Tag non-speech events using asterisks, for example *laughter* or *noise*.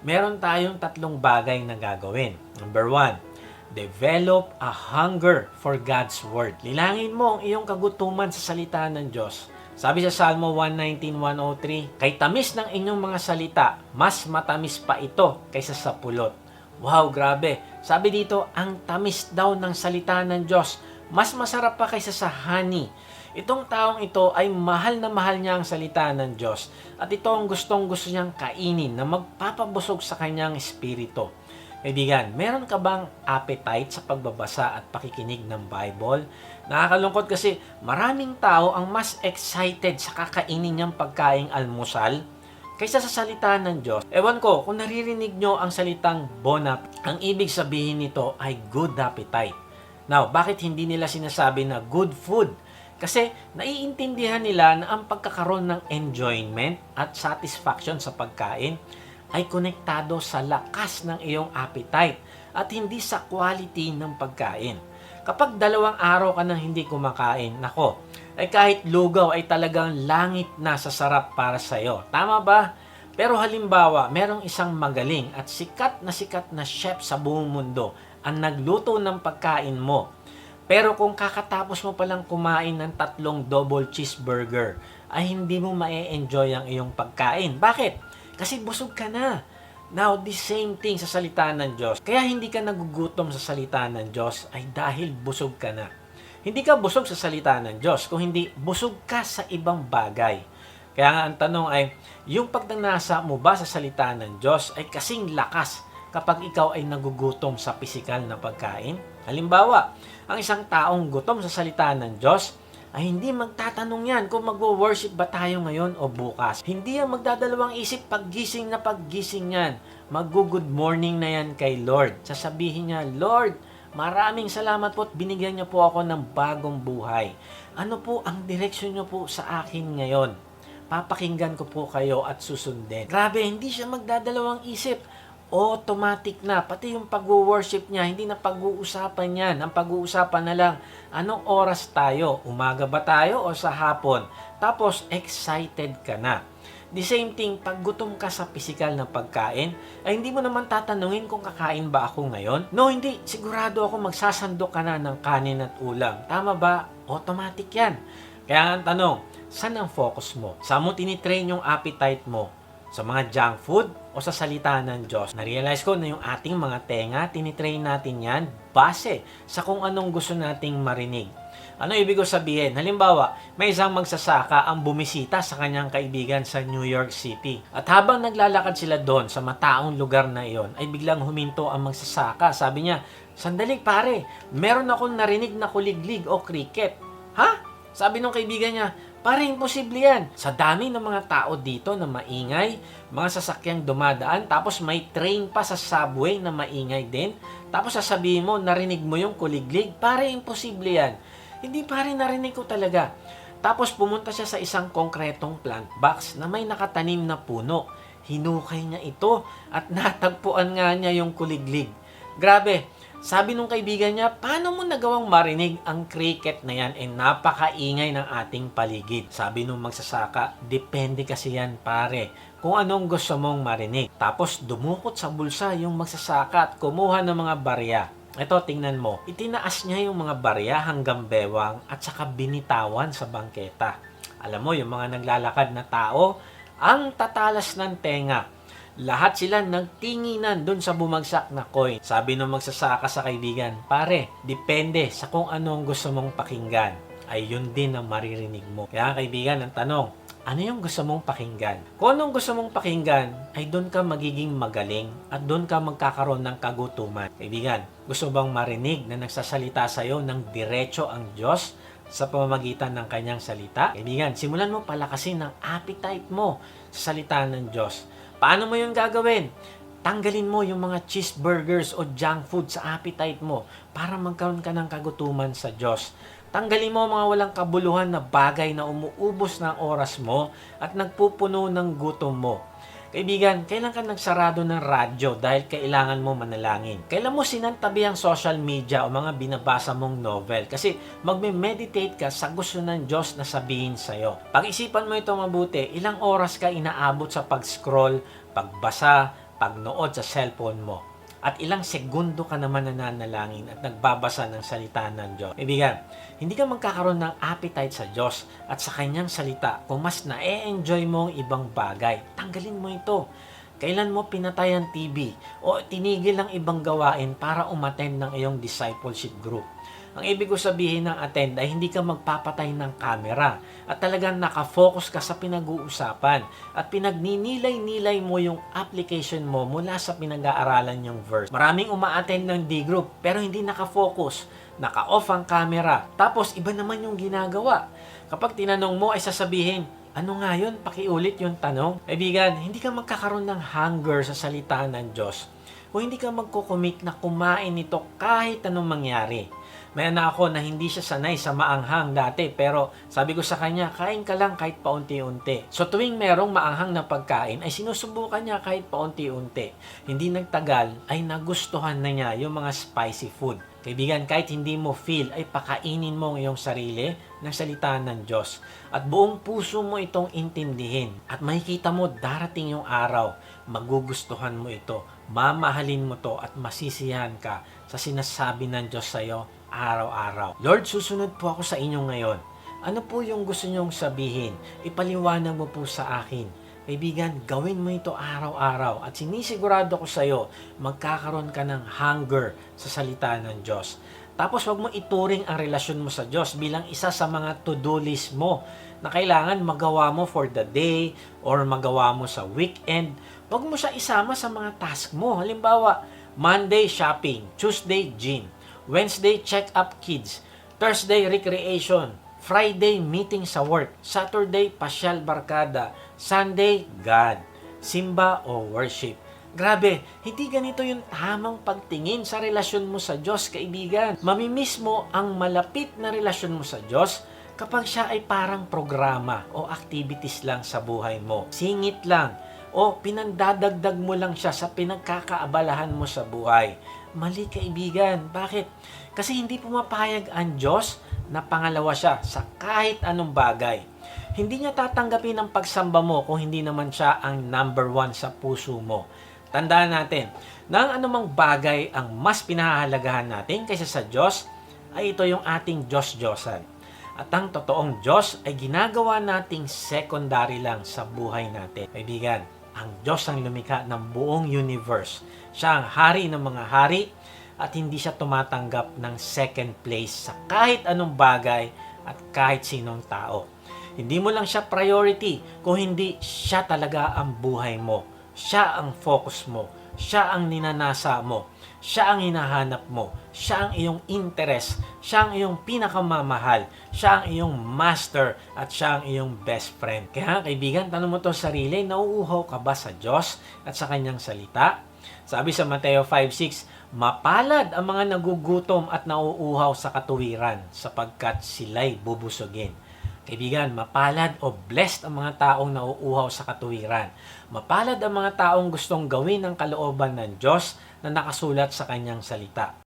meron tayong tatlong bagay na gagawin. Number one, develop a hunger for God's Word. Lilangin mo ang iyong kagutuman sa salita ng Diyos. Sabi sa Salmo 119.103, Kay tamis ng inyong mga salita, mas matamis pa ito kaysa sa pulot. Wow, grabe. Sabi dito, ang tamis daw ng salita ng Diyos, mas masarap pa kaysa sa honey. Itong taong ito ay mahal na mahal niya ang salita ng Diyos at ito ang gustong gusto niyang kainin na magpapabusog sa kanyang espiritu. Kaibigan, meron ka bang appetite sa pagbabasa at pakikinig ng Bible? Nakakalungkot kasi maraming tao ang mas excited sa kakainin niyang pagkaing almusal kaysa sa salita ng Diyos. Ewan ko, kung naririnig nyo ang salitang bonap, ang ibig sabihin nito ay good appetite. Now, bakit hindi nila sinasabi na good food? Kasi naiintindihan nila na ang pagkakaroon ng enjoyment at satisfaction sa pagkain ay konektado sa lakas ng iyong appetite at hindi sa quality ng pagkain. Kapag dalawang araw ka nang hindi kumakain, nako, ay kahit lugaw ay talagang langit na sa sarap para sa iyo. Tama ba? Pero halimbawa, merong isang magaling at sikat na sikat na chef sa buong mundo ang nagluto ng pagkain mo. Pero kung kakatapos mo palang kumain ng tatlong double cheeseburger, ay hindi mo ma-enjoy ang iyong pagkain. Bakit? Kasi busog ka na. Now, the same thing sa salita ng Diyos. Kaya hindi ka nagugutom sa salita ng Diyos ay dahil busog ka na. Hindi ka busog sa salita ng Diyos, kung hindi busog ka sa ibang bagay. Kaya nga ang tanong ay, yung pagnanasa mo ba sa salita ng Diyos ay kasing lakas kapag ikaw ay nagugutom sa pisikal na pagkain? Halimbawa, ang isang taong gutom sa salita ng Diyos ay hindi magtatanong yan kung magwo-worship ba tayo ngayon o bukas. Hindi yan magdadalawang isip paggising na paggising yan. Mag-good morning na yan kay Lord. Sasabihin niya, Lord, maraming salamat po at binigyan niyo po ako ng bagong buhay. Ano po ang direksyon niyo po sa akin ngayon? Papakinggan ko po kayo at susundin. Grabe, hindi siya magdadalawang isip automatic na. Pati yung pag-worship niya, hindi na pag-uusapan yan. Ang pag-uusapan na lang, anong oras tayo? Umaga ba tayo o sa hapon? Tapos, excited ka na. The same thing, pag gutom ka sa pisikal na pagkain, ay hindi mo naman tatanungin kung kakain ba ako ngayon. No, hindi. Sigurado ako magsasandok ka na ng kanin at ulam. Tama ba? Automatic yan. Kaya ang tanong, saan ang focus mo? Saan mo tinitrain yung appetite mo? Sa mga junk food o sa salita ng Diyos? Na-realize ko na yung ating mga tenga, tinitrain natin yan base sa kung anong gusto nating marinig. Ano ibig ko sabihin? Halimbawa, may isang magsasaka ang bumisita sa kanyang kaibigan sa New York City. At habang naglalakad sila doon sa mataong lugar na iyon, ay biglang huminto ang magsasaka. Sabi niya, Sandali pare, meron akong narinig na kuliglig o cricket. Ha? Sabi ng kaibigan niya, pare imposible yan. Sa dami ng mga tao dito na maingay, mga sasakyang dumadaan, tapos may train pa sa subway na maingay din, tapos sasabihin mo, narinig mo yung kuliglig, pare imposible yan. Hindi pare narinig ko talaga. Tapos pumunta siya sa isang konkretong plant box na may nakatanim na puno. Hinukay niya ito at *laughs* natagpuan nga niya yung kuliglig. Grabe, sabi nung kaibigan niya, paano mo nagawang marinig ang cricket na yan? Eh, napakaingay ng ating paligid. Sabi nung magsasaka, depende kasi yan pare kung anong gusto mong marinig. Tapos dumukot sa bulsa yung magsasaka at kumuha ng mga barya. Ito, tingnan mo. Itinaas niya yung mga barya hanggang bewang at saka binitawan sa bangketa. Alam mo, yung mga naglalakad na tao, ang tatalas ng tenga. Lahat sila nagtinginan dun sa bumagsak na coin. Sabi nung magsasaka sa kaibigan, pare, depende sa kung anong gusto mong pakinggan. Ay yun din ang maririnig mo. Kaya kaibigan, ang tanong, ano yung gusto mong pakinggan? Kung anong gusto mong pakinggan, ay doon ka magiging magaling at doon ka magkakaroon ng kagutuman. Kaibigan, gusto bang marinig na nagsasalita sa iyo ng diretso ang Diyos sa pamamagitan ng kanyang salita? Kaibigan, simulan mo palakasin ang appetite mo sa salita ng Diyos. Paano mo yun gagawin? Tanggalin mo yung mga cheeseburgers o junk food sa appetite mo para magkaroon ka ng kagutuman sa Diyos. Tanggalin mo mga walang kabuluhan na bagay na umuubos ng oras mo at nagpupuno ng gutom mo. Kaibigan, kailan ka nagsarado ng radyo dahil kailangan mo manalangin? Kailan mo sinantabi ang social media o mga binabasa mong novel? Kasi magme-meditate ka sa gusto ng Diyos na sabihin sa'yo. Pag-isipan mo ito mabuti, ilang oras ka inaabot sa pag-scroll, pagbasa, pagnood sa cellphone mo, at ilang segundo ka naman nananalangin at nagbabasa ng salita ng Diyos. Ibigan, hindi ka magkakaroon ng appetite sa Diyos at sa kanyang salita kung mas na-enjoy mo ang ibang bagay. Tanggalin mo ito. Kailan mo pinatay ang TV o tinigil ang ibang gawain para umattend ng iyong discipleship group? Ang ibig ko sabihin ng attend ay hindi ka magpapatay ng camera at talagang nakafocus ka sa pinag-uusapan at pinagninilay-nilay mo yung application mo mula sa pinag-aaralan yung verse. Maraming uma-attend ng D-group pero hindi nakafocus, naka-off ang camera. Tapos iba naman yung ginagawa. Kapag tinanong mo ay sasabihin, ano nga yun? Pakiulit yung tanong. Kaibigan, hindi ka magkakaroon ng hunger sa salita ng Diyos kung hindi ka magkukumit na kumain nito kahit anong mangyari. May anak ako na hindi siya sanay sa maanghang dati pero sabi ko sa kanya, kain ka lang kahit paunti-unti. So tuwing merong maanghang na pagkain ay sinusubukan niya kahit paunti-unti. Hindi nagtagal ay nagustuhan na niya yung mga spicy food. Kaibigan, kahit hindi mo feel, ay pakainin mo ang iyong sarili ng salita ng Diyos. At buong puso mo itong intindihin. At makikita mo darating yung araw, magugustuhan mo ito, mamahalin mo to at masisiyahan ka sa sinasabi ng Diyos sa iyo araw-araw. Lord, susunod po ako sa inyo ngayon. Ano po yung gusto nyong sabihin? Ipaliwanag mo po sa akin. Kaibigan, gawin mo ito araw-araw at sinisigurado ko sa iyo, magkakaroon ka ng hunger sa salita ng Diyos. Tapos wag mo ituring ang relasyon mo sa Diyos bilang isa sa mga to-do list mo na kailangan magawa mo for the day or magawa mo sa weekend. Wag mo siya isama sa mga task mo. Halimbawa, Monday shopping, Tuesday gym, Wednesday check up kids, Thursday recreation, Friday meeting sa work, Saturday pasyal barkada, Sunday God, simba o worship. Grabe, hindi ganito yung tamang pagtingin sa relasyon mo sa Diyos, kaibigan. Mamimiss mo ang malapit na relasyon mo sa Diyos kapag siya ay parang programa o activities lang sa buhay mo. Singit lang o pinandadagdag mo lang siya sa pinagkakaabalahan mo sa buhay. Mali kaibigan. Bakit? Kasi hindi pumapayag ang Diyos na pangalawa siya sa kahit anong bagay. Hindi niya tatanggapin ang pagsamba mo kung hindi naman siya ang number one sa puso mo. Tandaan natin na ang anumang bagay ang mas pinahahalagahan natin kaysa sa Diyos ay ito yung ating Diyos-Diyosan. At ang totoong Diyos ay ginagawa nating secondary lang sa buhay natin. Kaibigan, ang Diyos ang lumikha ng buong universe. Siya ang hari ng mga hari at hindi siya tumatanggap ng second place sa kahit anong bagay at kahit sinong tao. Hindi mo lang siya priority kung hindi siya talaga ang buhay mo. Siya ang focus mo. Siya ang ninanasa mo. Siya ang hinahanap mo. Siya ang iyong interest. Siya ang iyong pinakamamahal. Siya ang iyong master at siya ang iyong best friend. Kaya kaibigan, tanong mo to sa sarili, nauuhaw ka ba sa Diyos at sa kanyang salita? Sabi sa Mateo 5.6, Mapalad ang mga nagugutom at nauuhaw sa katuwiran sapagkat sila'y bubusugin. Kaibigan, mapalad o blessed ang mga taong nauuhaw sa katuwiran. Mapalad ang mga taong gustong gawin ang kalooban ng Diyos na nakasulat sa kanyang salita.